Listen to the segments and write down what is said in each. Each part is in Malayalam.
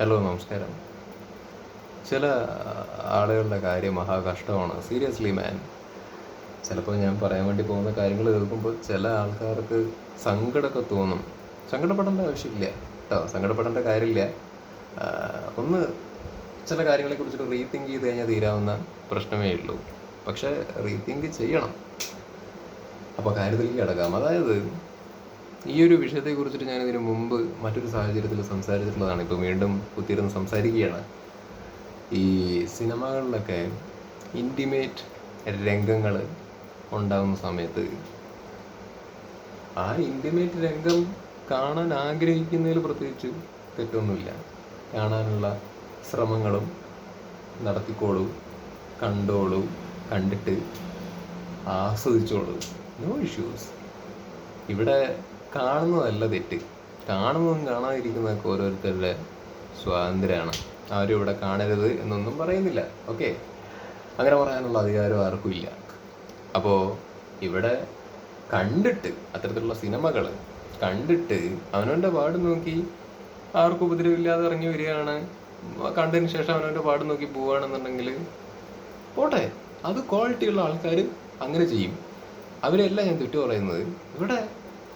ഹലോ നമസ്കാരം. ചില ആളുകളുടെ കാര്യം മഹാകഷ്ടമാണ്. സീരിയസ്ലി മാൻ ചിലപ്പോൾ ഞാൻ പറയാൻ വേണ്ടി പോകുന്ന കാര്യങ്ങൾ കേൾക്കുമ്പോൾ ചില ആൾക്കാർക്ക് സങ്കടമൊക്കെ തോന്നും. സങ്കടപ്പെടേണ്ട ആവശ്യമില്ല കേട്ടോ. സങ്കടപ്പെടേണ്ട കാര്യമില്ല. ഒന്ന് ചില കാര്യങ്ങളെ കുറിച്ചിട്ട് റീതിങ്ക് ചെയ്ത് കഴിഞ്ഞാൽ തീരാവുന്ന പ്രശ്നമേ ഉള്ളൂ. പക്ഷേ റീതിങ്ക് ചെയ്യണം. അപ്പോൾ കാര്യത്തിലേക്ക് കിടക്കാം അതായത് ഈ ഒരു വിഷയത്തെ കുറിച്ചിട്ട് ഞാൻ ഇതിനു മുമ്പ് മറ്റൊരു സാഹചര്യത്തിൽ സംസാരിച്ചിട്ടുള്ളതാണ്. ഇപ്പോൾ വീണ്ടും കുത്തിയിരുന്ന് സംസാരിക്കുകയാണ്. ഈ സിനിമകളിലൊക്കെ ഇന്റിമേറ്റ് രംഗങ്ങൾ ഉണ്ടാകുന്ന സമയത്ത് ആ ഇന്റിമേറ്റ് രംഗം കാണാൻ ആഗ്രഹിക്കുന്നതിൽ പ്രത്യേകിച്ച് തെറ്റൊന്നുമില്ല. കാണാനുള്ള ശ്രമങ്ങളും നടത്തിക്കോളൂ കണ്ടോളൂ കണ്ടിട്ട് ആസ്വദിച്ചോളൂ. നോ ഇഷ്യൂസ് ഇവിടെ കാണുന്നതല്ല തെറ്റ്. കാണുന്നതും കാണാതിരിക്കുന്നതൊക്കെ ഓരോരുത്തരുടെ സ്വാതന്ത്ര്യമാണ്. ഇവിടെ കാണരുത് എന്നൊന്നും പറയുന്നില്ല. ഓക്കെ അങ്ങനെ പറയാനുള്ള അധികാരം ആർക്കും ഇല്ല. അപ്പോൾ ഇവിടെ കണ്ടിട്ട് അത്തരത്തിലുള്ള സിനിമകൾ കണ്ടിട്ട് അവനവന്റെ പാട് നോക്കി ആർക്കും ഉപദ്രവമില്ലാതെ ഇറങ്ങി വരികയാണ്. കണ്ടതിന് ശേഷം അവനവന്റെ പാട് നോക്കി പോവുകയാണെന്നുണ്ടെങ്കിൽ പോട്ടെ. അത് ക്വാളിറ്റിയുള്ള ആൾക്കാർ അങ്ങനെ ചെയ്യും. അവരെല്ലാം ഞാൻ തെറ്റു പറയുന്നത്. ഇവിടെ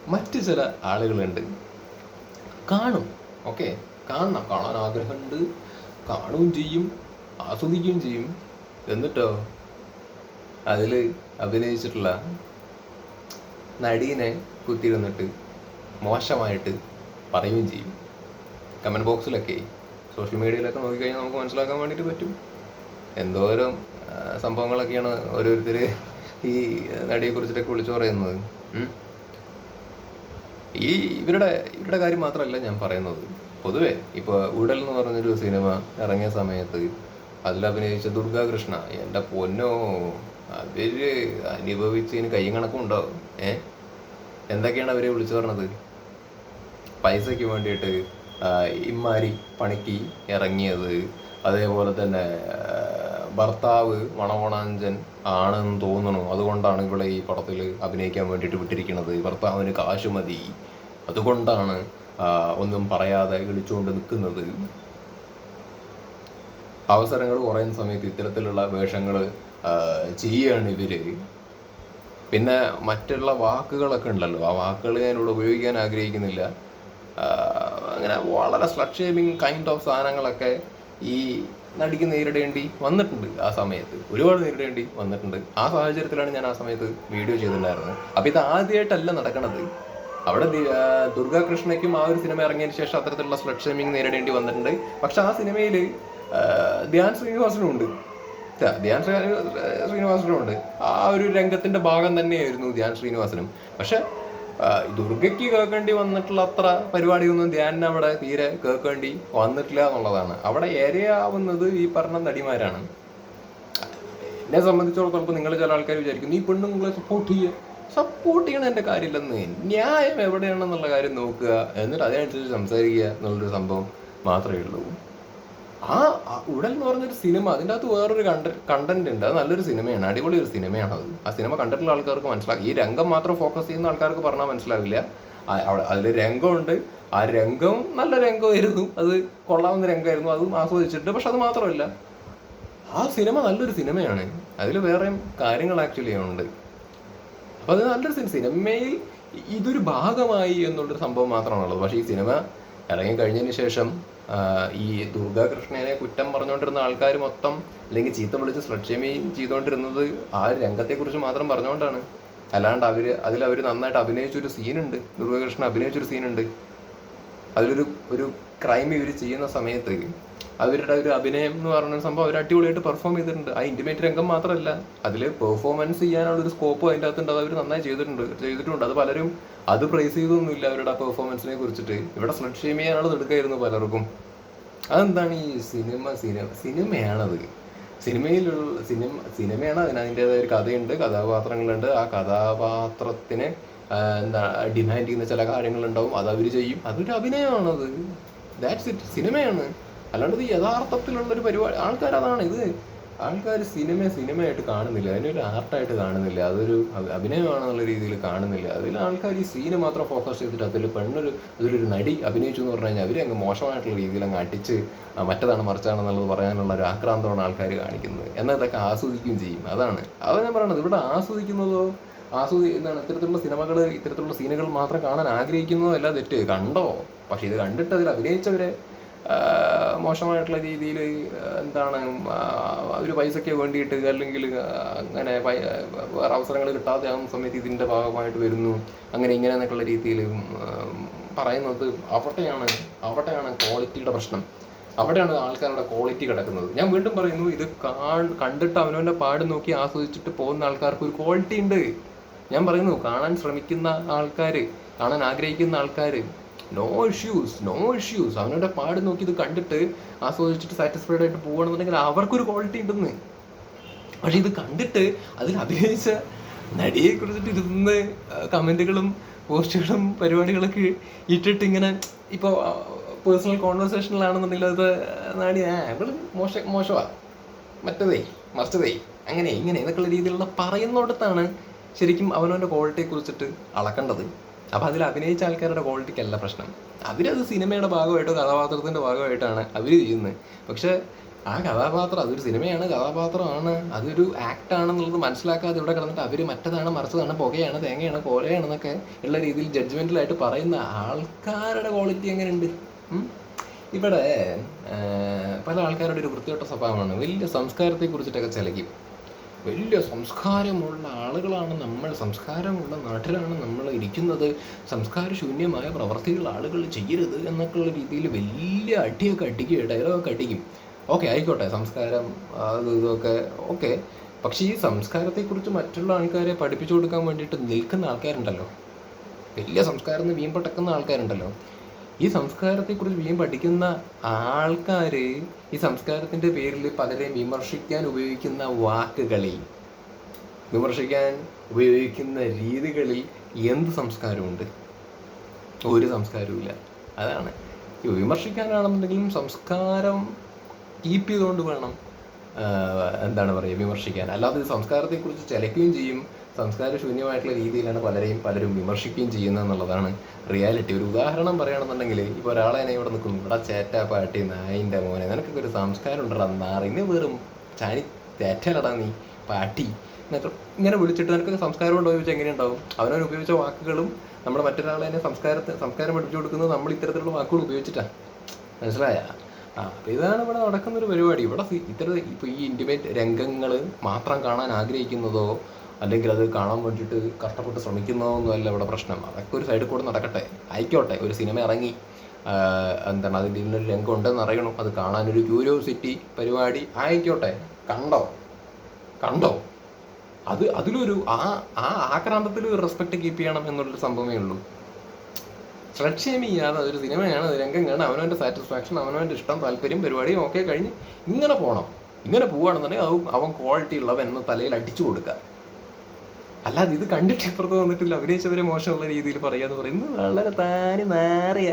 മറ്റു ചില ആളുകളുണ്ട്. കാണും. ഓക്കെ? കാണണം. കാണാൻ ആഗ്രഹമുണ്ട്. കാണുകയും ചെയ്യും. ആസ്വദിക്കുകയും ചെയ്യും. എന്നിട്ടോ? അതിൽ അഭിനയിച്ചിട്ടുള്ള നടീനെ കുത്തിയിരുന്നിട്ട് മോശമായിട്ട് പറയുകയും ചെയ്യും. കമന്റ് ബോക്സിലൊക്കെ സോഷ്യൽ മീഡിയയിലൊക്കെ നോക്കിക്കഴിഞ്ഞാൽ നമുക്ക് മനസ്സിലാക്കാൻ വേണ്ടിയിട്ട് പറ്റും. എന്തോരം സംഭവങ്ങളൊക്കെയാണ് ഓരോരുത്തർ ഈ നടിയെ കുറിച്ചിട്ടൊക്കെ വിളിച്ചു പറയുന്നത്. ഈ ഇവരുടെ ഇവരുടെ കാര്യം മാത്രമല്ല ഞാൻ പറയുന്നത്. പൊതുവേ ഇപ്പോൾ ഉടൽ എന്ന് പറഞ്ഞൊരു സിനിമ ഇറങ്ങിയ സമയത്ത് അതിൽ അഭിനയിച്ച ദുർഗാകൃഷ്ണ എന്റെ പൊന്നോ അവർ അനുഭവിച്ചതിന് കയ്യും കണക്കും ഉണ്ടോ? ഏ? എന്തൊക്കെയാണ് അവരെ വിളിച്ചു പറഞ്ഞത്? പൈസയ്ക്ക് വേണ്ടിയിട്ട് ഇമ്മാരി പണിക്ക് ഇറങ്ങിയത് അതേപോലെ തന്നെ ഭർത്താവ് മണവണാഞ്ചൻ ആണെന്ന് തോന്നുന്നു. അതുകൊണ്ടാണ് ഇവിടെ ഈ പടത്തിൽ അഭിനയിക്കാൻ വേണ്ടിയിട്ട് വിട്ടിരിക്കുന്നത്. ഭർത്താവിന് കാശ് മതി. അതുകൊണ്ടാണ് ഒന്നും പറയാതെ വിളിച്ചുകൊണ്ട് നിൽക്കുന്നത്. അവസരങ്ങൾ കുറയുന്ന സമയത്ത് ഇത്തരത്തിലുള്ള വേഷങ്ങൾ ചെയ്യുകയാണ് ഇവർ. പിന്നെ മറ്റുള്ള വാക്കുകളൊക്കെ ഉണ്ടല്ലോ. ആ വാക്കുകൾ ഞാനിവിടെ ഉപയോഗിക്കാൻ ആഗ്രഹിക്കുന്നില്ല. അങ്ങനെ വളരെ സ്ലക്ഷേമിങ് ഷേമിങ് കൈൻഡ് ഓഫ് സാധനങ്ങളൊക്കെ ഈ നടിക്ക് നേരിടേണ്ടി വന്നിട്ടുണ്ട് ആ സമയത്ത്. ഒരുപാട് നേരിടേണ്ടി വന്നിട്ടുണ്ട്. ആ സാഹചര്യത്തിലാണ് ഞാൻ ആ സമയത്ത് വീഡിയോ ചെയ്തിട്ടുണ്ടായിരുന്നത്. അപ്പൊ ഇത് ആദ്യമായിട്ടല്ല നടക്കണത്. അവിടെ ദി- ആ, ദുർഗാകൃഷ്ണയ്ക്കും ആ ഒരു സിനിമ ഇറങ്ങിയതിന് ശേഷം അത്തരത്തിലുള്ള സ്ലഡ് ഷേമിങ് നേരിടേണ്ടി വന്നിട്ടുണ്ട്. പക്ഷെ ആ സിനിമയിൽ ധ്യാൻ ശ്രീനിവാസനും ഉണ്ട്. ധ്യാ- ധ്യാൻ ശ്രീ- ശ്രീനിവാസനും ഉണ്ട്. ആ ഒരു രംഗത്തിന്റെ ഭാഗം തന്നെയായിരുന്നു ധ്യാൻ ശ്രീനിവാസനും. പക്ഷെ ദുർഗയ്ക്ക് കേൾക്കേണ്ടി വന്നിട്ടുള്ള അത്ര പരിപാടിയൊന്നും ധ്യാനിന് അവിടെ തീരെ കേൾക്കേണ്ടി വന്നിട്ടില്ല എന്നുള്ളതാണ്. അവിടെ ഇരയാവുന്നത് ഈ പറഞ്ഞ നടിമാരാണ്. എന്നെ സംബന്ധിച്ചിടത്തോളം നിങ്ങൾ ചില ആൾക്കാർ വിചാരിക്കും നീ പെണ്ണുങ്ങളെ സപ്പോർട്ട് ചെയ്യുക സപ്പോർട്ട് ചെയ്യണ എന്റെ കാര്യമില്ലെന്ന്. ന്യായം എവിടെയാണെന്നുള്ള കാര്യം നോക്കുക. എന്നിട്ട് അതിനനുസരിച്ച് സംസാരിക്കുക എന്നുള്ളൊരു സംഭവം മാത്രമേ ഉള്ളൂ. ആ ഉടൽ എന്ന് പറഞ്ഞൊരു സിനിമ അതിന്റെ അകത്ത് വേറൊരു കണ്ട കണ്ടന്റ് ഉണ്ട്. അത് നല്ലൊരു സിനിമയാണ് അടിപൊളി ഒരു സിനിമയാണ് അത്. ആ സിനിമ കണ്ടിട്ടുള്ള ആൾക്കാർക്ക് മനസ്സിലാകും ഈ രംഗം മാത്രം ഫോക്കസ് ചെയ്യുന്ന ആൾക്കാർക്ക് പറഞ്ഞാൽ മനസ്സിലാവില്ല. അതിൽ രംഗമുണ്ട്. ആ രംഗം നല്ല രംഗമായിരുന്നു. അത് കൊള്ളാവുന്ന രംഗമായിരുന്നു. അതും ആസ്വദിച്ചിട്ട് പക്ഷെ അത് മാത്രമല്ല ആ സിനിമ നല്ലൊരു സിനിമയാണ്. അതിൽ വേറെയും കാര്യങ്ങൾ ആക്ച്വലി ഉണ്ട്. അപ്പൊ അത് നല്ലൊരു സിനിമ സിനിമയിൽ ഇതൊരു ഭാഗമായി എന്നുള്ളൊരു സംഭവം മാത്രമാണുള്ളത്. പക്ഷേ ഈ സിനിമ ഇറങ്ങി കഴിഞ്ഞതിന് ശേഷം ഈ ദുർഗാകൃഷ്ണനെ കുറ്റം പറഞ്ഞുകൊണ്ടിരുന്ന ആൾക്കാർ മൊത്തം അല്ലെങ്കിൽ ചീത്ത വിളിച്ച് സ്ലക്ഷേമിയും ചെയ്തുകൊണ്ടിരുന്നത് ആ രംഗത്തെക്കുറിച്ച് മാത്രം പറഞ്ഞുകൊണ്ടാണ്. അല്ലാണ്ട് അവർ അതിൽ അവർ നന്നായിട്ട് അഭിനയിച്ചൊരു സീനുണ്ട്. ദുർഗാകൃഷ്ണൻ അഭിനയിച്ചൊരു സീനുണ്ട്. അതിലൊരു ഒരു ക്രൈം ഇവർ ചെയ്യുന്ന സമയത്ത് അവരുടെ ഒരു അഭിനയം എന്ന് പറയുന്ന സംഭവം അവർ അടിപൊളിയായിട്ട് പെർഫോം ചെയ്തിട്ടുണ്ട്. ആ ഇന്റിമേറ്റ് രംഗം മാത്രമല്ല അതിൽ പെർഫോമൻസ് ചെയ്യാനുള്ള ഒരു സ്കോപ്പ് അതിന്റെ അകത്തുണ്ട്. അത് അവർ നന്നായി ചെയ്തിട്ടുണ്ട് ചെയ്തിട്ടുണ്ട്. അത് പലരും അത് പ്രൈസ് ചെയ്തൊന്നുമില്ല അവരുടെ പെർഫോമൻസിനെ കുറിച്ചിട്ട്. ഇവിടെ സ്ലഡ് ഷെയിം ചെയ്യാനുള്ള എടുക്കായിരുന്നു പലർക്കും. അതെന്താണ് ഈ സിനിമ സിനിമ സിനിമയാണത്? സിനിമയിലുള്ള സിനിമ സിനിമയാണ് അതിന് ഒരു കഥയുണ്ട് കഥാപാത്രങ്ങളുണ്ട്. ആ കഥാപാത്രത്തിന് എന്താ ഡിമാൻഡ് ചെയ്യുന്ന ചില കാര്യങ്ങളുണ്ടാവും. അത് അവർ ചെയ്യും. അതൊരു അഭിനയമാണത്. ദാറ്റ്സ് ഇറ്റ് സിനിമയാണ്. അല്ലാണ്ട് ഇത് യഥാർത്ഥത്തിലുള്ള ഒരു പരിപാടി. ആൾക്കാർ അതാണ് ഇത്. ആൾക്കാർ സിനിമ സിനിമയായിട്ട് കാണുന്നില്ല. അതിനൊരു ആർട്ടായിട്ട് കാണുന്നില്ല. അതൊരു അഭി- അഭിനയമാണെന്നുള്ള രീതിയിൽ കാണുന്നില്ല. അതിൽ ആൾക്കാർ ഈ സീന് മാത്രം ഫോക്കസ് ചെയ്തിട്ട് അതിൽ പെണ്ണൊരു അതിലൊരു നടി അഭിനയിച്ചു എന്ന് പറഞ്ഞു കഴിഞ്ഞാൽ അവരെ അങ്ങ് മോശമായിട്ടുള്ള രീതിയിൽ അങ്ങ് അടിച്ച് മറ്റതാണ് മറിച്ചാണെന്നുള്ളത് പറയാനുള്ള ഒരു ആക്രാന്തമാണ് ആൾക്കാർ കാണിക്കുന്നത്. എന്നാൽ ഇതൊക്കെ ആസ്വദിക്കുകയും ചെയ്യും. അതാണ്. അതാണ് ഞാൻ പറയണത്. ഇവിടെ ആസ്വദിക്കുന്നതോ ആസ്വദി എന്താണ് ഇത്തരത്തിലുള്ള സിനിമകൾ ഇത്തരത്തിലുള്ള സീനുകൾ മാത്രം കാണാൻ ആഗ്രഹിക്കുന്നതോ അല്ല തെറ്റ്. കണ്ടോ? പക്ഷെ ഇത് കണ്ടിട്ട് അതിൽ അഭിനയിച്ചവരെ മോശമായിട്ടുള്ള രീതിയിൽ എന്താണ് ഒരു പൈസയ്ക്ക് വേണ്ടിയിട്ട് അല്ലെങ്കിൽ അങ്ങനെ വേറെ അവസരങ്ങൾ കിട്ടാതെ ആ സമയത്ത് ഇതിന്റെ ഭാഗമായിട്ട് വരുന്നു. അങ്ങനെ ഇങ്ങനെ എന്നൊക്കെയുള്ള രീതിയിൽ പറയുന്നത് അവിടെയാണ് അവിടെയാണ് ക്വാളിറ്റിയുടെ പ്രശ്നം. അവിടെയാണ് ആൾക്കാരുടെ ക്വാളിറ്റി കിടക്കുന്നത്. ഞാൻ വീണ്ടും പറയുന്നു ഇത് കണ്ടിട്ട് അവനവന്റെ പാട് നോക്കി ആസ്വദിച്ചിട്ട് പോകുന്ന ആൾക്കാർക്ക് ഒരു ക്വാളിറ്റി ഉണ്ട്. ഞാൻ പറയുന്നു കാണാൻ ശ്രമിക്കുന്ന ആൾക്കാർ കാണാൻ ആഗ്രഹിക്കുന്ന ആൾക്കാർ നോ ഇഷ്യൂസ് നോ ഇഷ്യൂസ് അവനവന്റെ പാട് നോക്കി ഇത് കണ്ടിട്ട് ആസ്വദിച്ചിട്ട് സാറ്റിസ്ഫൈഡ് ആയിട്ട് പോകണമെന്നുണ്ടെങ്കിൽ അവർക്കൊരു ക്വാളിറ്റി ഉണ്ടെന്ന്. പക്ഷെ ഇത് കണ്ടിട്ട് അതിൽ അഭിനയിച്ച നടിയെ കുറിച്ചിട്ട് ഇരുന്ന് കമന്റുകളും പോസ്റ്റുകളും പരിപാടികളൊക്കെ ഇട്ടിട്ട് ഇങ്ങനെ ഇപ്പോൾ പേഴ്സണൽ കോൺവെർസേഷനിലാണെന്നുണ്ടെങ്കിൽ അത് നടി ആ ഇവൾ മോശ മോശമാ മറ്റതേ മസ്റ്റതേ അങ്ങനെ ഇങ്ങനെ എന്നൊക്കെയുള്ള രീതിയിലുള്ള പറയുന്നിടത്താണ് ശരിക്കും അവനവന്റെ ക്വാളിറ്റിയെ കുറിച്ചിട്ട് അളക്കേണ്ടത്. അപ്പം അതിൽ അഭിനയിച്ച ആൾക്കാരുടെ ക്വാളിറ്റിക്കല്ല പ്രശ്നം. അവരത് സിനിമയുടെ ഭാഗമായിട്ടോ കഥാപാത്രത്തിന്റെ ഭാഗമായിട്ടാണ് അവർ ചെയ്യുന്നത്. പക്ഷേ ആ കഥാപാത്രം അതൊരു സിനിമയാണ് കഥാപാത്രമാണ്. അതൊരു ആക്ട് ആണെന്നുള്ളത് മനസ്സിലാക്കാതെ ഇവിടെ കിടന്നിട്ട് അവർ മറ്റതാണ് മറിച്ചതാണ് പുകയാണ് തേങ്ങയാണ് കോലയാണെന്നൊക്കെ ഉള്ള രീതിയിൽ ജഡ്ജ്മെന്റിലായിട്ട് പറയുന്ന ആൾക്കാരുടെ ക്വാളിറ്റി എങ്ങനെയുണ്ട്? ഇവിടെ പല ആൾക്കാരുടെ ഒരു വൃത്തിയോട്ട സ്വഭാവമാണ്. വലിയ സംസ്കാരത്തെ കുറിച്ചിട്ടൊക്കെ ചിലക്കും വലിയ സംസ്കാരമുള്ള ആളുകളാണ് നമ്മൾ സംസ്കാരമുള്ള നാട്ടിലാണ് നമ്മൾ ഇരിക്കുന്നത്. സംസ്കാരശൂന്യമായ പ്രവർത്തികൾ ആളുകൾ ചെയ്യരുത് എന്നൊക്കെയുള്ള രീതിയിൽ വലിയ അടിയൊക്കെ അടിക്കുക ഡയലോഗൊക്കെ അടിക്കും. ഓക്കെ ആയിക്കോട്ടെ സംസ്കാരം അത് ഇതൊക്കെ ഓക്കെ പക്ഷേ ഈ സംസ്കാരത്തെക്കുറിച്ച് മറ്റുള്ള ആൾക്കാരെ പഠിപ്പിച്ചു കൊടുക്കാൻ വേണ്ടിയിട്ട് നിൽക്കുന്ന ആൾക്കാരുണ്ടല്ലോ. വലിയ സംസ്കാരം എന്ന് വീമ്പട്ടക്കുന്ന ആൾക്കാരുണ്ടല്ലോ. ഈ സംസ്കാരത്തെ കുറിച്ച് വീം പഠിക്കുന്ന ആൾക്കാർ ഈ സംസ്കാരത്തിന്റെ പേരിൽ പലരെയും വിമർശിക്കാൻ ഉപയോഗിക്കുന്ന വാക്കുകളിൽ വിമർശിക്കാൻ ഉപയോഗിക്കുന്ന രീതികളിൽ എന്ത് സംസ്കാരമുണ്ട്? ഒരു സംസ്കാരവുമില്ല. അതാണ്. വിമർശിക്കാനാണെന്നുണ്ടെങ്കിലും സംസ്കാരം കീപ്പ് ചെയ്തുകൊണ്ട് വേണം എന്താണ് പറയുക വിമർശിക്കാൻ. അല്ലാതെ സംസ്കാരത്തെക്കുറിച്ച് ചിലക്കുകയും ചെയ്യും സംസ്കാര ശൂന്യമായിട്ടുള്ള രീതിയിലാണ് പലരെയും പലരും വിമർശിക്കുകയും ചെയ്യുന്നത് എന്നുള്ളതാണ് റിയാലിറ്റി ഒരു ഉദാഹരണം പറയുകയാണെന്നുണ്ടെങ്കിൽ ഇപ്പോൾ ഒരാളെ എന്നെ ഇവിടെ നിൽക്കുന്നു. ഇവിടെ ചേറ്റ പാട്ടി നായിന്റെ മോനെ നിനക്കൊക്കെ ഒരു സംസ്കാരം ഉണ്ടടാ നാറി. ഇന്ന് വെറും ചാനി തേറ്റലടാ നീ പാട്ടി. എന്നൊക്കെ ഇങ്ങനെ വിളിച്ചിട്ട് നിനക്ക് സംസ്കാരം ഉണ്ടോ ചോദിച്ചാൽ എങ്ങനെയുണ്ടാവും? അവനവൻ ഉപയോഗിച്ച വാക്കുകളും നമ്മൾ മറ്റൊരാളെ തന്നെ സംസ്കാരത്തെ സംസ്കാരം പഠിപ്പിച്ചു കൊടുക്കുന്നത് നമ്മൾ ഇത്തരത്തിലുള്ള വാക്കുകൾ ഉപയോഗിച്ചിട്ടാണ് മനസ്സിലായ? ആ അപ്പോൾ ഇതാണ് ഇവിടെ നടക്കുന്ന ഒരു പരിപാടി. ഇവിടെ ഇത്തരം ഇപ്പോൾ ഈ ഇന്റിമേറ്റ് രംഗങ്ങൾ മാത്രം കാണാൻ ആഗ്രഹിക്കുന്നതോ അല്ലെങ്കിൽ അത് കാണാൻ വേണ്ടിയിട്ട് കഷ്ടപ്പെട്ട് ശ്രമിക്കുന്നതൊന്നുമല്ല ഇവിടെ പ്രശ്നം. അതൊക്കെ ഒരു സൈഡിൽ കൂടെ നടക്കട്ടെ. ആയിക്കോട്ടെ ഒരു സിനിമ ഇറങ്ങി. എന്താണ് അതിന്റെ ഇതിനൊരു രംഗം ഉണ്ടെന്ന് അറിയണം. അത് കാണാനൊരു ക്യൂരിയോസിറ്റി പരിപാടി ആയിക്കോട്ടെ. കണ്ടോ? കണ്ടോ? അത് അതിലൊരു ആ ആ ആക്രാന്തത്തിൽ ഒരു റെസ്പെക്ട് കീപ്പ് ചെയ്യണം എന്നുള്ളൊരു സംഭവമേ ഉള്ളൂ. സ്ട്രെച്ച് ചെയ്യാതെ അതൊരു സിനിമയാണ് അത് രംഗം കാണാൻ അവനവന്റെ സാറ്റിസ്ഫാക്ഷൻ അവനവന്റെ ഇഷ്ടം താല്പര്യം പരിപാടിയും ഒക്കെ കഴിഞ്ഞ് ഇങ്ങനെ പോകണം ഇങ്ങനെ പോവുകയാണെന്നുണ്ടെങ്കിൽ അവൻ ക്വാളിറ്റി ഉള്ളവൻ എന്ന തലയിൽ അടിച്ചു കൊടുക്കുക. അല്ലാതെ ഇത് കണ്ടിട്ട് ഇപ്പുറത്ത് വന്നിട്ടില്ല. അഭിനയിച്ചവരെ മോശമുള്ള രീതിയിൽ പറയാന്ന് പറയുന്നത് വളരെ താരി നാറിയ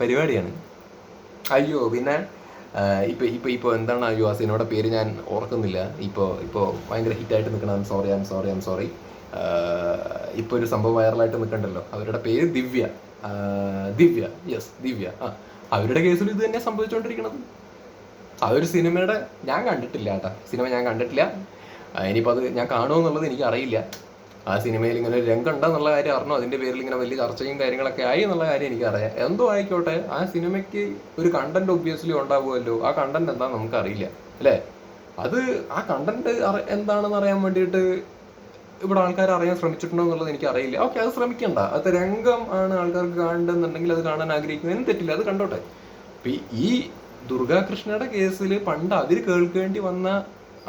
പരിപാടിയാണ്. അയ്യോ പിന്നെ ഇപ്പൊ ഇപ്പൊ ഇപ്പൊ എന്താണ് അയ്യോ ആ സിനിമയുടെ പേര് ഞാൻ ഓർക്കുന്നില്ല. ഇപ്പോ ഇപ്പോ ഭയങ്കര ഹിറ്റായിട്ട് നിൽക്കണം. Sorry I'm sorry I'm sorry ഇപ്പൊ ഒരു സംഭവം വൈറലായിട്ട് നിൽക്കണ്ടല്ലോ. അവരുടെ പേര് ദിവ്യ. ദിവ്യ. യെസ് ദിവ്യ. ആ അവരുടെ കേസിൽ ഇത് തന്നെ സംഭവിച്ചുകൊണ്ടിരിക്കുന്നത് ഒരു സിനിമയുടെ ഞാൻ കണ്ടിട്ടില്ല കേട്ടോ. സിനിമ ഞാൻ കണ്ടിട്ടില്ല. ആ, ഇനിയിപ്പോൾ അത് ഞാൻ കാണുമോ എന്നുള്ളത് എനിക്ക് അറിയില്ല ആ സിനിമയിൽ ഇങ്ങനെ ഒരു രംഗം ഉണ്ടെന്നുള്ള കാര്യം അറിഞ്ഞു? അതിന്റെ പേരിൽ ഇങ്ങനെ വലിയ ചർച്ചയും കാര്യങ്ങളൊക്കെ ആയി എന്നുള്ള കാര്യം എനിക്കറിയാം. എന്തോ ആയിക്കോട്ടെ ആ സിനിമയ്ക്ക് ഒരു കണ്ടന്റ് ഒബ്വിയസ്ലി ഉണ്ടാവുമല്ലോ. ആ കണ്ടന്റ് എന്താണെന്ന് നമുക്കറിയില്ല അല്ലേ? അത് ആ കണ്ടന്റ് എന്താണെന്ന് അറിയാൻ വേണ്ടിയിട്ട് ഇവിടെ ആൾക്കാർ അറിയാൻ ശ്രമിച്ചിട്ടുണ്ടോ എന്നുള്ളത് എനിക്ക് അറിയില്ല ഓക്കെ അത് ശ്രമിക്കണ്ട. അത് രംഗം ആണ് ആൾക്കാർക്ക് കാണേണ്ടതെന്നുണ്ടെങ്കിൽ അത് കാണാൻ ആഗ്രഹിക്കുന്നതിന് തെറ്റില്ല അത് കണ്ടോട്ടെ. ഈ ദുർഗാകൃഷ്ണയുടെ കേസിൽ പണ്ട് അതിൽ കേൾക്കേണ്ടി വന്ന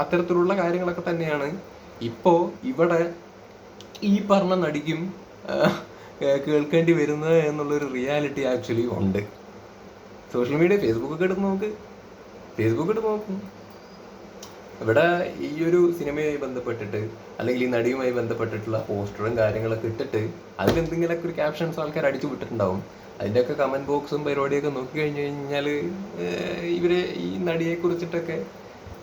അത്തരത്തിലുള്ള കാര്യങ്ങളൊക്കെ തന്നെയാണ് ഇപ്പോ ഇവിടെ ഈ പറഞ്ഞ നടിക്കും കേൾക്കേണ്ടി വരുന്നത് എന്നുള്ളൊരു റിയാലിറ്റി ആക്ച്വലി ഉണ്ട്. സോഷ്യൽ മീഡിയ ഫേസ്ബുക്കൊക്കെ എടുത്ത് നോക്ക്. ഫേസ്ബുക്ക് എടുത്ത് നോക്കും. ഇവിടെ ഈ ഒരു സിനിമയുമായി ബന്ധപ്പെട്ടിട്ട് അല്ലെങ്കിൽ ഈ നടിയുമായി ബന്ധപ്പെട്ടിട്ടുള്ള പോസ്റ്ററും കാര്യങ്ങളൊക്കെ ഇട്ടിട്ട് അതിലെന്തെങ്കിലുമൊക്കെ ഒരു ക്യാപ്ഷൻസ് ആൾക്കാർ അടിച്ചു വിട്ടിട്ടുണ്ടാവും. അതിന്റെയൊക്കെ കമന്റ് ബോക്സും പരിപാടിയൊക്കെ നോക്കി കഴിഞ്ഞു കഴിഞ്ഞാൽ ഇവരെ ഈ നടിയെ കുറിച്ചിട്ടൊക്കെ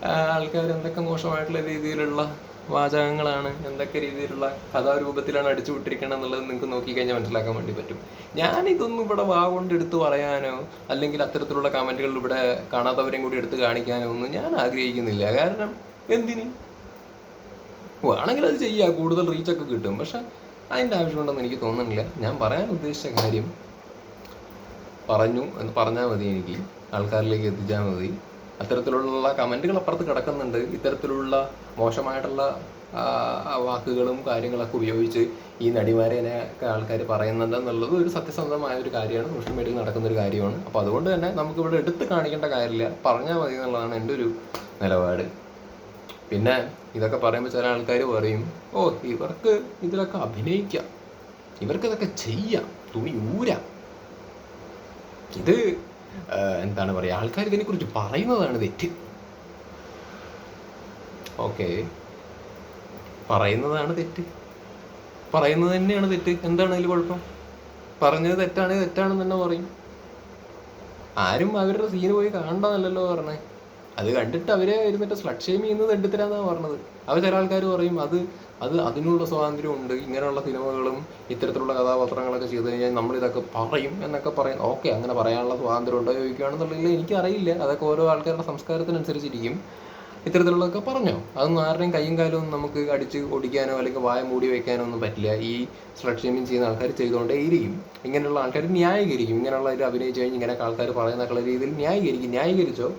ആൾക്കാർ എന്തൊക്കെ മോശമായിട്ടുള്ള രീതിയിലുള്ള വാചകങ്ങളാണ് എന്തൊക്കെ രീതിയിലുള്ള കഥാരൂപത്തിലാണ് അടിച്ചു വിട്ടിരിക്കണം എന്നുള്ളത് നിങ്ങൾക്ക് നോക്കിക്കഴിഞ്ഞാൽ മനസ്സിലാക്കാൻ വേണ്ടി പറ്റും. ഞാൻ ഇതൊന്നും ഇവിടെ വാ കൊണ്ട് എടുത്ത് പറയാനോ അല്ലെങ്കിൽ അത്തരത്തിലുള്ള കമന്റുകൾ ഇവിടെ കാണാത്തവരെയും കൂടി എടുത്ത് കാണിക്കാനോ ഒന്നും ഞാൻ ആഗ്രഹിക്കുന്നില്ല. കാരണം എന്തിന്? വേണമെങ്കിൽ അത് ചെയ്യുക കൂടുതൽ റീച്ചൊക്കെ കിട്ടും. പക്ഷെ അതിന്റെ ആവശ്യമുണ്ടെന്ന് എനിക്ക് തോന്നുന്നില്ല. ഞാൻ പറയാൻ ഉദ്ദേശിച്ച കാര്യം പറഞ്ഞു എന്ന് പറഞ്ഞാൽ മതി എനിക്ക്. ആൾക്കാരിലേക്ക് എത്തിച്ചാൽ മതി. അത്തരത്തിലുള്ള കമന്റുകൾ അപ്പുറത്ത് കിടക്കുന്നുണ്ട്. ഇത്തരത്തിലുള്ള മോശമായിട്ടുള്ള വാക്കുകളും കാര്യങ്ങളൊക്കെ ഉപയോഗിച്ച് ഈ നടിമാരെ ആൾക്കാർ പറയുന്നുണ്ട് എന്നുള്ളത് ഒരു സത്യസന്ധമായ ഒരു കാര്യമാണ്. സോഷ്യൽ മീഡിയയിൽ നടക്കുന്ന ഒരു കാര്യമാണ്. അപ്പോൾ അതുകൊണ്ട് തന്നെ നമുക്ക് ഇവിടെ എടുത്ത് കാണിക്കേണ്ട കാര്യമില്ല. പറഞ്ഞാൽ മതി എന്നുള്ളതാണ് എന്റെ ഒരു നിലപാട്. പിന്നെ ഇതൊക്കെ പറയുമ്പോൾ ചില ആൾക്കാർ പറയും ഓ ഇവർക്ക് ഇതിലൊക്കെ അഭിനയിക്കാം. ഇവർക്ക് ഇതൊക്കെ ചെയ്യാം. തുണി ഊരാം. ഇത് എന്താണ് പറയുക? ആൾക്കാർ ഇതിനെക്കുറിച്ച് പറയുന്നതാണ് തെറ്റ്. ഓക്കെ. പറയുന്നതാണ് തെറ്റ്. പറയുന്നത് തന്നെയാണ് തെറ്റ്. എന്താണ് അതിൽ കുഴപ്പം? പറഞ്ഞത് തെറ്റാണ് തെറ്റാണെന്ന് തന്നെ പറയും. ആരും അവരുടെ സീന് പോയി കാണണ്ടെന്നല്ലോ പറഞ്ഞേ. അത് കണ്ടിട്ട് അവരെ ഇരുന്നിട്ട് സ്ലട്ട് ഷെയിം ചെയ്യുന്നത് എടുത്തരാന്നാണ് പറഞ്ഞത്. അവർ ചില ആൾക്കാർ പറയും അത് അത് അതിനുള്ള സ്വാതന്ത്ര്യം ഉണ്ട്. ഇങ്ങനെയുള്ള സിനിമകളും ഇത്തരത്തിലുള്ള കഥാപാത്രങ്ങളൊക്കെ ചെയ്തു കഴിഞ്ഞാൽ നമ്മളിതൊക്കെ പറയും എന്നൊക്കെ പറയും. ഓക്കെ അങ്ങനെ പറയാനുള്ള സ്വാതന്ത്ര്യം ഉണ്ടോ ചോദിക്കുകയാണെന്നുണ്ടെങ്കിൽ എനിക്കറിയില്ല അതൊക്കെ ഓരോ ആൾക്കാരുടെ സംസ്കാരത്തിനനുസരിച്ചിരിക്കും. ഇത്തരത്തിലുള്ളതൊക്കെ പറഞ്ഞോ? അതൊന്നും ആരുടെയും കൈയും കാലും നമുക്ക് അടിച്ച് ഓടിക്കാനോ അല്ലെങ്കിൽ വായ മൂടി വയ്ക്കാനോ ഒന്നും പറ്റില്ല. ഈ ഷെയിമിങ് ചെയ്യുന്ന ആൾക്കാർ ചെയ്തുകൊണ്ടേ ഇരിക്കും ഇങ്ങനെയുള്ള ആൾക്കാർ ന്യായീകരിക്കും. ഇങ്ങനെയുള്ള അഭിനയിച്ച് കഴിഞ്ഞ് ഇങ്ങനെയൊക്കെ ആൾക്കാർ പറയുന്നൊക്കെയുള്ള രീതിയിൽ ന്യായീകരിക്കും. ന്യായീകരിച്ചോ?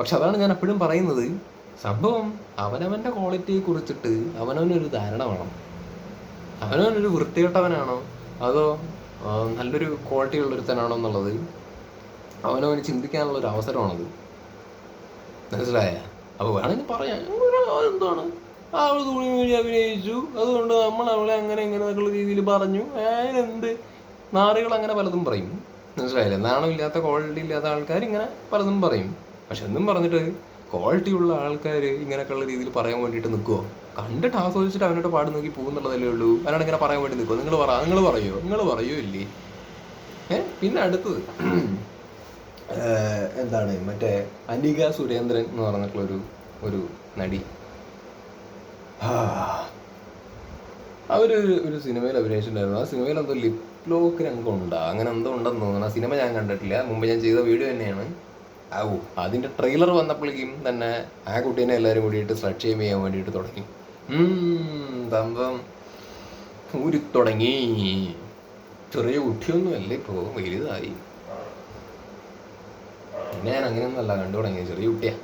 പക്ഷെ അതാണ് ഞാൻ എപ്പോഴും പറയുന്നത്. സംഭവം അവനവന്റെ ക്വാളിറ്റിയെ കുറിച്ചിട്ട് അവനവനൊരു ധാരണ വേണം. അവനവനൊരു വൃത്തികെട്ടവനാണോ? അതോ നല്ലൊരു ക്വാളിറ്റി ഉള്ളൊരുത്തനാണോ എന്നുള്ളത് അവനവന് ചിന്തിക്കാനുള്ള ഒരു അവസരമാണത്. മനസ്സിലായ? അപ്പോൾ വേണമെങ്കിൽ പറയാം. "ആ, എന്താണ്? അവൾ തുണി വഴി അഭിനയിച്ചു. അതുകൊണ്ട് നമ്മൾ അവളെ അങ്ങനെ ഇങ്ങനെ എന്നൊക്കെയുള്ള രീതിയിൽ പറഞ്ഞു. അതിനെന്ത്? നാറുകൾ അങ്ങനെ പലതും പറയും. മനസ്സിലായില്ലേ? നാണമില്ലാത്ത ക്വാളിറ്റി ഇല്ലാത്ത ആൾക്കാർ ഇങ്ങനെ പലതും പറയും. പക്ഷെ എന്നും പറഞ്ഞിട്ട് ക്വാളിറ്റി ഉള്ള ആൾക്കാർ ഇങ്ങനെയൊക്കെയുള്ള രീതിയിൽ പറയാൻ വേണ്ടിയിട്ട് നിൽക്കുമോ കണ്ടിട്ട് ആസ്വദിച്ചിട്ട് അവനോട് പാട് നോക്കി പോകുന്നുള്ളതല്ലേ ഉള്ളൂ. അവനോട് ഇങ്ങനെ പറയാൻ വേണ്ടി നിൽക്കുമോ നിങ്ങൾ പറ നിങ്ങൾ പറയോ? നിങ്ങൾ പറയോ ഇല്ലേ? ഏ? പിന്നെ അടുത്തത്. എന്താണ്? മറ്റേ അനിക സുരേന്ദ്രൻ എന്ന് പറഞ്ഞിട്ടുള്ള ഒരു ഒരു നടി. ആ. ഒരു- സിനിമയിൽ അഭിനയിച്ചിട്ടുണ്ടായിരുന്നു. ആ സിനിമയിൽ എന്തോ ലിപ് ലോക്ക് രംഗം ഉണ്ടാ. അങ്ങനെ എന്തോ ഉണ്ടെന്ന് തോന്നുന്നു. ആ സിനിമ ഞാൻ കണ്ടിട്ടില്ല. മുമ്പ് ഞാൻ ചെയ്ത വീഡിയോ തന്നെയാണ്. ഔ അതിന്റെ ട്രെയിലർ വന്നപ്പോഴേക്കും തന്നെ ആ കുട്ടീനെ എല്ലാവരും കൂടിയിട്ട് ഷെയിം ചെയ്യാൻ വേണ്ടിയിട്ട് തുടങ്ങി. സംഭവം ഊരി തുടങ്ങി. ചെറിയ കുട്ടിയൊന്നും അല്ല ഇപ്പോ വലുതായി. പിന്നെ ഞാൻ അങ്ങനെയൊന്നുമല്ല കണ്ടു തുടങ്ങിയത്. ചെറിയ കുട്ടിയാ.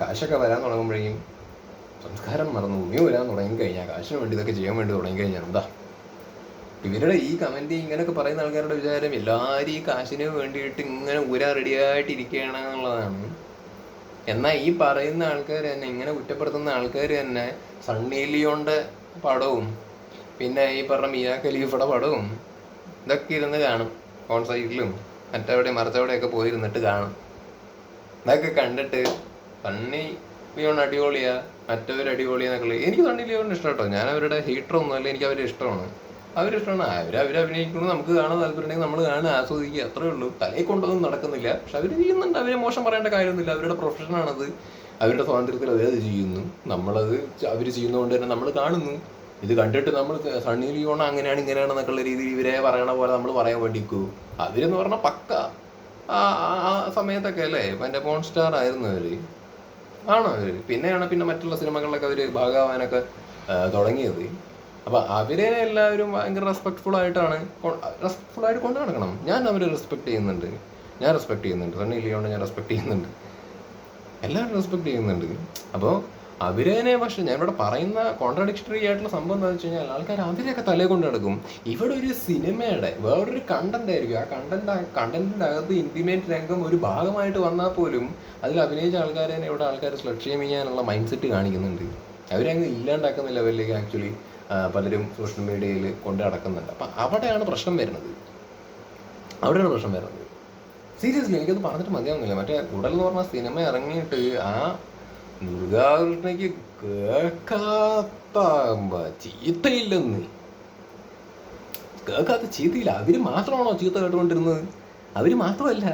കാശൊക്കെ വരാൻ തുടങ്ങുമ്പോഴേക്കും സംസ്കാരം മറന്നു. ഭൂമി വരാൻ തുടങ്ങി കഴിഞ്ഞാൽ കാശിന് വേണ്ടി ഇതൊക്കെ ചെയ്യാൻ വേണ്ടി തുടങ്ങി കഴിഞ്ഞാൽ എന്താ? ഇവരുടെ ഈ കമന്റ് ഇങ്ങനെയൊക്കെ പറയുന്ന ആൾക്കാരുടെ വിചാരം എല്ലാവരും ഈ കാശിന് വേണ്ടിയിട്ട് ഇങ്ങനെ ഊരാ റെഡിയായിട്ട് ഇരിക്കുകയാണ് എന്നുള്ളതാണ്. എന്നാൽ ഈ പറയുന്ന ആൾക്കാർ തന്നെ ഇങ്ങനെ കുറ്റപ്പെടുത്തുന്ന ആൾക്കാർ തന്നെ സണ്ണി ലിയോന്റെ പടവും പിന്നെ ഈ പറഞ്ഞ മിയാ ഖലീഫയുടെ പടവും ഇതൊക്കെ ഇരുന്ന് കാണും കോൺസൈറ്റിലും മറ്റവിടെ മറിച്ചവിടെയൊക്കെ പോയിരുന്നിട്ട് കാണും. ഇതൊക്കെ കണ്ടിട്ട് സണ്ണി ലിയോൺ അടിപൊളിയാ മറ്റവർ അടിപൊളിയാന്നൊക്കെ എനിക്ക് സണ്ണി ലിയോണിന് ഇഷ്ടം കേട്ടോ. ഞാൻ അവരുടെ ഹീറ്റർ ഒന്നുമല്ല എനിക്ക് അവരെ ഇഷ്ടമാണ്. അവരിഷ്ടമാണ്. അവർ അവർ അഭിനയിക്കുന്നത് നമുക്ക് കാണാൻ താല്പര്യമുണ്ടെങ്കിൽ നമ്മൾ കാണാൻ ആസ്വദിക്കുക. അത്രേ ഉള്ളൂ. തലയിൽ കൊണ്ടൊന്നും നടക്കുന്നില്ല. പക്ഷെ അവർ ചെയ്യുന്നുണ്ട്. അവരെ മോശം പറയേണ്ട കാര്യമൊന്നുമില്ല. അവരുടെ പ്രൊഫഷനാണത്. അവരുടെ സ്വാതന്ത്ര്യത്തിൽ അവരത് ചെയ്യുന്നു. നമ്മളത് അവർ ചെയ്യുന്നതുകൊണ്ട് തന്നെ നമ്മൾ കാണുന്നു. ഇത് കണ്ടിട്ട് നമ്മൾ സണ്ണി ലിയോണ അങ്ങനെയാണ് ഇങ്ങനെയാണ് എന്നൊക്കെയുള്ള രീതിയിൽ ഇവരെ പറയണ പോലെ നമ്മൾ പറയാൻ വേണ്ടിക്കൂ. അവരെന്ന് പറഞ്ഞാൽ പക്ക. ആ ആ- സമയത്തൊക്കെ അല്ലേ? എന്റെ പോൺ സ്റ്റാർ ആയിരുന്നു അവർ. ആണോ അവർ? പിന്നെയാണ് പിന്നെ മറ്റുള്ള സിനിമകളിലൊക്കെ അവർ ഭാഗമാവാനൊക്കെ തുടങ്ങിയത്. അപ്പൊ അവരെ എല്ലാവരും ഭയങ്കര റെസ്പെക്ട്ഫുൾ ആയിട്ടാണ് റെസ്പെക്ട്ഫുൾ ആയിട്ട് കൊണ്ടു നടക്കണം. ഞാൻ അവരെ റെസ്പെക്ട് ചെയ്യുന്നുണ്ട്. ഞാൻ റെസ്പെക്ട് ചെയ്യുന്നുണ്ട്. സണ്ണി ലിയോണ്ട് ഞാൻ റെസ്പെക്ട് ചെയ്യുന്നുണ്ട്. എല്ലാവരും റെസ്പെക്ട് ചെയ്യുന്നുണ്ട്. അപ്പോൾ അവരേനെ പക്ഷെ ഞാൻ ഇവിടെ പറയുന്ന കോൺട്രഡിക്ഷണറി ആയിട്ടുള്ള സംഭവം എന്താ വെച്ച് കഴിഞ്ഞാൽ ആൾക്കാർ അവരെയൊക്കെ തലേ കൊണ്ട് നടക്കും. ഇവിടെ ഒരു സിനിമയുടെ വേറൊരു കണ്ടന്റ് ആയിരിക്കും. ആ കണ്ടന്റ് കണ്ടന്റിന്റെ അകത്ത് ഇന്റിമേറ്റ് രംഗം ഒരു ഭാഗമായിട്ട് വന്നാൽ പോലും അതിൽ അഭിനയിച്ച ആൾക്കാരെ ഇവിടെ ആൾക്കാർ സ്ലക്ഷ്യം ചെയ്യാനുള്ള മൈൻഡ് സെറ്റ് കാണിക്കുന്നുണ്ട്. അവരങ്ങ് ഇല്ലാണ്ടാക്കുന്ന ലെവലിലേക്ക് ആക്ച്വലി പലരും സോഷ്യൽ മീഡിയയിൽ കൊണ്ട് നടക്കുന്നുണ്ട്. അപ്പം അവിടെയാണ് പ്രശ്നം വരുന്നത്. അവിടെയാണ് പ്രശ്നം വരുന്നത്. സീരിയസ്ലി എനിക്കത് പറഞ്ഞിട്ട് മതിയാവുന്നില്ല. മറ്റേ ഉടൽ എന്ന് പറഞ്ഞ സിനിമ ഇറങ്ങിയിട്ട് ആ ദുർഗാകൃഷ്ണയ്ക്ക് കേൾക്കാത്ത ചീത്തയില്ലെന്ന്. കേൾക്കാത്ത ചീത്തയില്ല. അവർ മാത്രമാണോ ചീത്ത കേട്ടുകൊണ്ടിരുന്നത്? അവർ മാത്രമല്ല.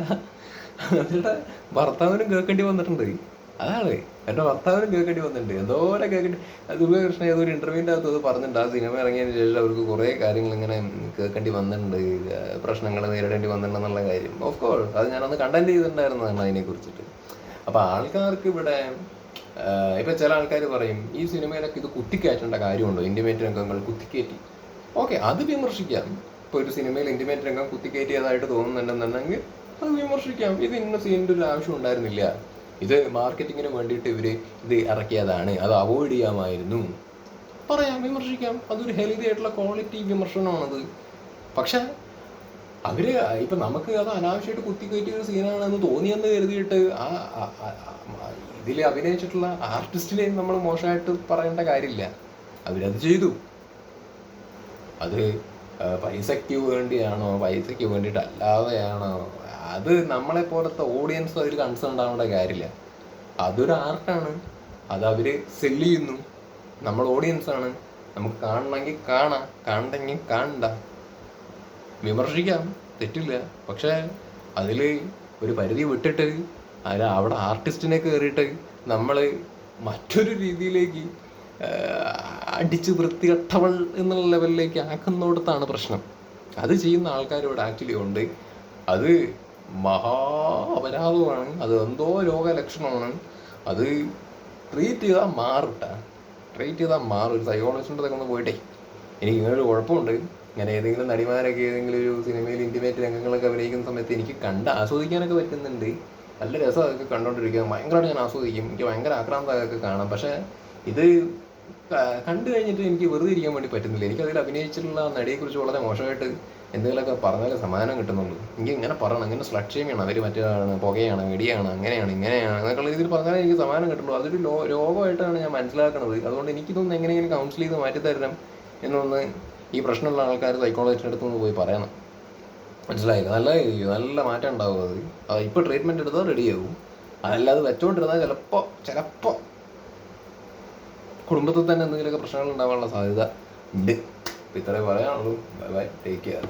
അവരുടെ ഭർത്താവിനും കേൾക്കേണ്ടി വന്നിട്ടുണ്ട്. അതാണ്. എന്റെ ഭർത്താവിനും കേൾക്കേണ്ടി വന്നിട്ടുണ്ട്. എന്തോരം കേൾക്കേണ്ടി ദുർഗകൃഷ്ണൻ ഏതോ ഒരു ഇന്റർവ്യൂവിന്റെ അകത്ത് അത് പറഞ്ഞിട്ടുണ്ട്. ആ സിനിമ ഇറങ്ങിയതിന് ശേഷം അവർക്ക് കുറേ കാര്യങ്ങൾ ഇങ്ങനെ കേൾക്കേണ്ടി വന്നിട്ടുണ്ട്. പ്രശ്നങ്ങൾ നേരിടേണ്ടി വന്നിട്ടുണ്ടെന്നുള്ള കാര്യം. ഓഫ് കോഴ്സ് അത് ഞാനന്ന് കണ്ടന്റ് ചെയ്തിട്ടുണ്ടായിരുന്നതാണ് അതിനെ കുറിച്ചിട്ട് അപ്പോൾ ആൾക്കാർക്ക് ഇവിടെ ഇപ്പം ചില ആൾക്കാർ പറയും ഈ സിനിമയിലൊക്കെ ഇത് കുത്തിക്കയറ്റേണ്ട കാര്യമുണ്ടോ? ഇന്റിമേറ്റ് രംഗങ്ങൾ കുത്തിക്കയറ്റി ഓക്കെ അത് വിമർശിക്കാം. ഇപ്പൊ ഒരു സിനിമയിൽ ഇന്റിമേറ്റ് രംഗം കുത്തിക്കയറ്റിയതായിട്ട് തോന്നുന്നുണ്ടെന്നുണ്ടെങ്കിൽ അത് വിമർശിക്കാം. ഇത് ഇന്ന സീനിന്റെ ഒരു ആവശ്യം ഉണ്ടായിരുന്നില്ല. ഇത് മാർക്കറ്റിങ്ങിന് വേണ്ടിയിട്ട് ഇവർ ഇത് ഇറക്കിയതാണ്. അത് അവോയ്ഡ് ചെയ്യാമായിരുന്നു. പറയാം വിമർശിക്കാം. അതൊരു ഹെൽതി ആയിട്ടുള്ള ക്വാളിറ്റി വിമർശനമാണത്. പക്ഷേ അവർ ഇപ്പൊ നമുക്ക് അത് അനാവശ്യമായിട്ട് കുത്തിക്കയറ്റിയ ഒരു സീനാണെന്ന് തോന്നിയെന്ന് കരുതിയിട്ട് ആ ഇതിൽ അഭിനയിച്ചിട്ടുള്ള ആർട്ടിസ്റ്റിനെ നമ്മൾ മോശമായിട്ട് പറയേണ്ട കാര്യമില്ല. അവരത് ചെയ്തു. അത് പൈസയ്ക്ക് വേണ്ടിയാണോ പൈസയ്ക്ക് വേണ്ടിയിട്ട് അല്ലാതെയാണോ അത് നമ്മളെ പോലത്തെ ഓഡിയൻസ് അതിൽ കൺസേൺ ആവേണ്ട കാര്യമില്ല. അതൊരു ആർട്ടാണ് അത് അവർ സെൽ ചെയ്യുന്നു. നമ്മൾ ഓഡിയൻസ് ആണ്. നമുക്ക് കാണണമെങ്കിൽ കാണാം. കാണണ്ടെങ്കിൽ കാണണ്ട. വിമർശിക്കാം. തെറ്റില്ല. പക്ഷേ അതിൽ ഒരു പരിധി വിട്ടിട്ട് അതിൽ അവിടെ ആർട്ടിസ്റ്റിനെ കയറിയിട്ട് നമ്മൾ മറ്റൊരു രീതിയിലേക്ക് അടിച്ച് വൃത്തികെട്ടവൾ എന്നുള്ള ലെവലിലേക്ക് ആക്കുന്നിടത്താണ് പ്രശ്നം. അത് ചെയ്യുന്ന ആൾക്കാർ ഇവിടെ ആക്ച്വലി ഉണ്ട്. അത് മഹാ അപരാധമാണ് അത് എന്തോ രോഗലക്ഷണമാണ്. അത് ട്രീറ്റ് ചെയ്താൽ മാറിട്ട. ട്രീറ്റ് ചെയ്താൽ മാറും. ഒരു സൈക്കോളജിസ്റ്റിന്റെ ഒക്കെ ഒന്ന് പോയിട്ടേ. എനിക്ക് ഇങ്ങനൊരു കുഴപ്പമുണ്ട്. ഇങ്ങനെ ഏതെങ്കിലും നടിമാരൊക്കെ ഏതെങ്കിലും ഒരു സിനിമയിൽ ഇന്റിമേറ്റ് രംഗങ്ങളൊക്കെ അഭിനയിക്കുന്ന സമയത്ത് എനിക്ക് കണ്ട് ആസ്വദിക്കാനൊക്കെ പറ്റുന്നുണ്ട്. നല്ല രസം അതൊക്കെ കണ്ടുകൊണ്ടിരിക്കുക ഭയങ്കരമായിട്ട് ഞാൻ ആസ്വദിക്കും. എനിക്ക് ഭയങ്കര ആക്രാന്തം അതൊക്കെ കാണാം. പക്ഷേ ഇത് കണ്ടു കഴിഞ്ഞിട്ട് എനിക്ക് വെറുതെ ഇരിക്കാൻ വേണ്ടി പറ്റുന്നില്ല. എനിക്ക് അതിൽ അഭിനയിച്ചിട്ടുള്ള നടിയെക്കുറിച്ച് വളരെ മോശമായിട്ട് എന്തെങ്കിലുമൊക്കെ പറഞ്ഞാലേ സമാധാനം കിട്ടുന്നുള്ളൂ. എനിക്ക് ഇങ്ങനെ പറയണം. ഇങ്ങനെ ഷെയിമാണ് അവർ മറ്റേതാണ് പുകയാണ് വെടിയാണ് അങ്ങനെയാണ് ഇങ്ങനെയാണ് എന്നൊക്കെയുള്ള രീതിയിൽ പറഞ്ഞാലേ എനിക്ക് സമാധാനം കിട്ടുള്ളൂ അതൊരു ലോ രോഗമായിട്ടാണ് ഞാൻ മനസ്സിലാക്കുന്നത് അതുകൊണ്ട് എനിക്ക് എനിക്കിതൊന്ന് എങ്ങനെയെങ്കിലും കൗൺസിൽ ചെയ്ത് മാറ്റി തരണം എന്നൊന്ന് ഈ പ്രശ്നമുള്ള ആൾക്കാർ സൈക്കോളജിസ്റ്റിന്റെ അടുത്ത് നിന്ന് പോയി പറയണം. മനസ്സിലായില്ല നല്ല നല്ല മാറ്റം ഉണ്ടാവും അത്. ഇപ്പോൾ ട്രീറ്റ്മെന്റ് എടുത്താൽ റെഡിയാവും അതല്ലാതെ വെച്ചോണ്ടിരുന്നാൽ ചിലപ്പോൾ ചിലപ്പോൾ കുടുംബത്തിൽ തന്നെ എന്തെങ്കിലുമൊക്കെ പ്രശ്നങ്ങൾ ഉണ്ടാവാനുള്ള സാധ്യത ഉണ്ട്. ഇത്രേ പറയാനുള്ളൂ. Bye bye take care